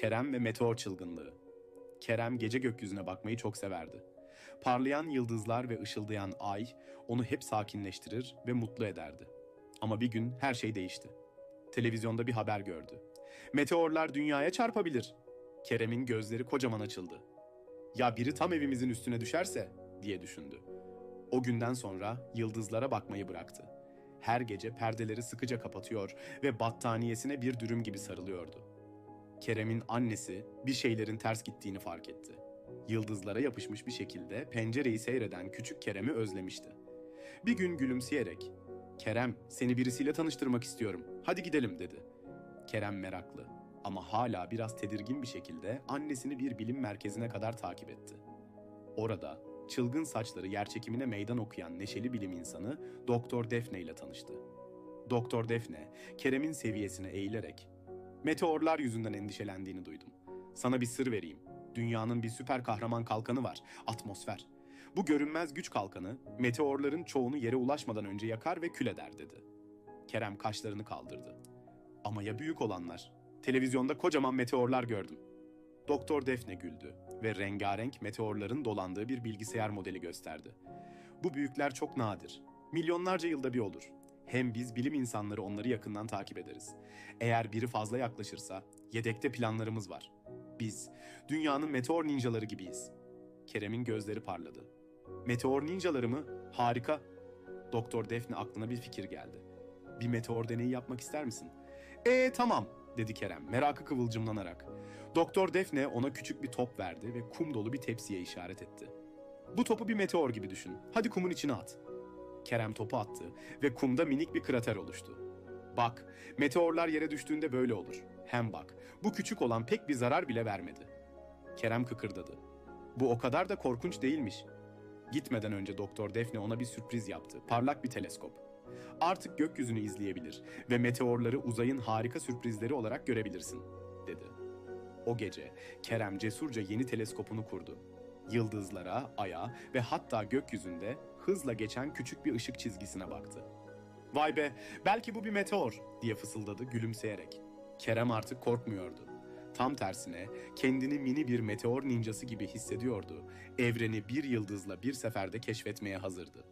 Kerem ve meteor çılgınlığı. Kerem gece gökyüzüne bakmayı çok severdi. Parlayan yıldızlar ve ışıldayan ay onu hep sakinleştirir ve mutlu ederdi. Ama bir gün her şey değişti. Televizyonda bir haber gördü. Meteorlar dünyaya çarpabilir. Kerem'in gözleri kocaman açıldı. Ya biri tam evimizin üstüne düşerse diye düşündü. O günden sonra yıldızlara bakmayı bıraktı. Her gece perdeleri sıkıca kapatıyor ve battaniyesine bir dürüm gibi sarılıyordu. Kerem'in annesi bir şeylerin ters gittiğini fark etti. Yıldızlara yapışmış bir şekilde pencereyi seyreden küçük Kerem'i özlemişti. Bir gün gülümseyerek, "Kerem, seni birisiyle tanıştırmak istiyorum. Hadi gidelim." dedi. Kerem meraklı ama hala biraz tedirgin bir şekilde annesini bir bilim merkezine kadar takip etti. Orada çılgın saçları yerçekimine meydan okuyan neşeli bilim insanı Doktor Defne ile tanıştı. Doktor Defne, Kerem'in seviyesine eğilerek Meteorlar yüzünden endişelendiğini duydum. Sana bir sır vereyim. Dünyanın bir süper kahraman kalkanı var. Atmosfer. Bu görünmez güç kalkanı meteorların çoğunu yere ulaşmadan önce yakar ve kül eder dedi. Kerem kaşlarını kaldırdı. Ama ya büyük olanlar? Televizyonda kocaman meteorlar gördüm. Doktor Defne güldü ve rengarenk meteorların dolandığı bir bilgisayar modeli gösterdi. Bu büyükler çok nadir. Milyonlarca yılda bir olur. Hem biz bilim insanları onları yakından takip ederiz. Eğer biri fazla yaklaşırsa yedekte planlarımız var. Biz dünyanın meteor ninjaları gibiyiz. Kerem'in gözleri parladı. Meteor ninjaları mı? Harika. Doktor Defne aklına bir fikir geldi. Bir meteor deneyi yapmak ister misin? Ee tamam dedi Kerem merakı kıvılcımlanarak. Doktor Defne ona küçük bir top verdi ve kum dolu bir tepsiye işaret etti. Bu topu bir meteor gibi düşün. Hadi kumun içine at. Kerem topu attı ve kumda minik bir krater oluştu. Bak, meteorlar yere düştüğünde böyle olur. Hem bak, bu küçük olan pek bir zarar bile vermedi. Kerem kıkırdadı. Bu o kadar da korkunç değilmiş. Gitmeden önce Doktor Defne ona bir sürpriz yaptı. Parlak bir teleskop. Artık gökyüzünü izleyebilir ve meteorları uzayın harika sürprizleri olarak görebilirsin, dedi. O gece Kerem cesurca yeni teleskopunu kurdu. Yıldızlara, aya ve hatta gökyüzünde hızla geçen küçük bir ışık çizgisine baktı. Vay be, belki bu bir meteor diye fısıldadı gülümseyerek. Kerem artık korkmuyordu. Tam tersine kendini mini bir meteor ninjası gibi hissediyordu. Evreni bir yıldızla bir seferde keşfetmeye hazırdı.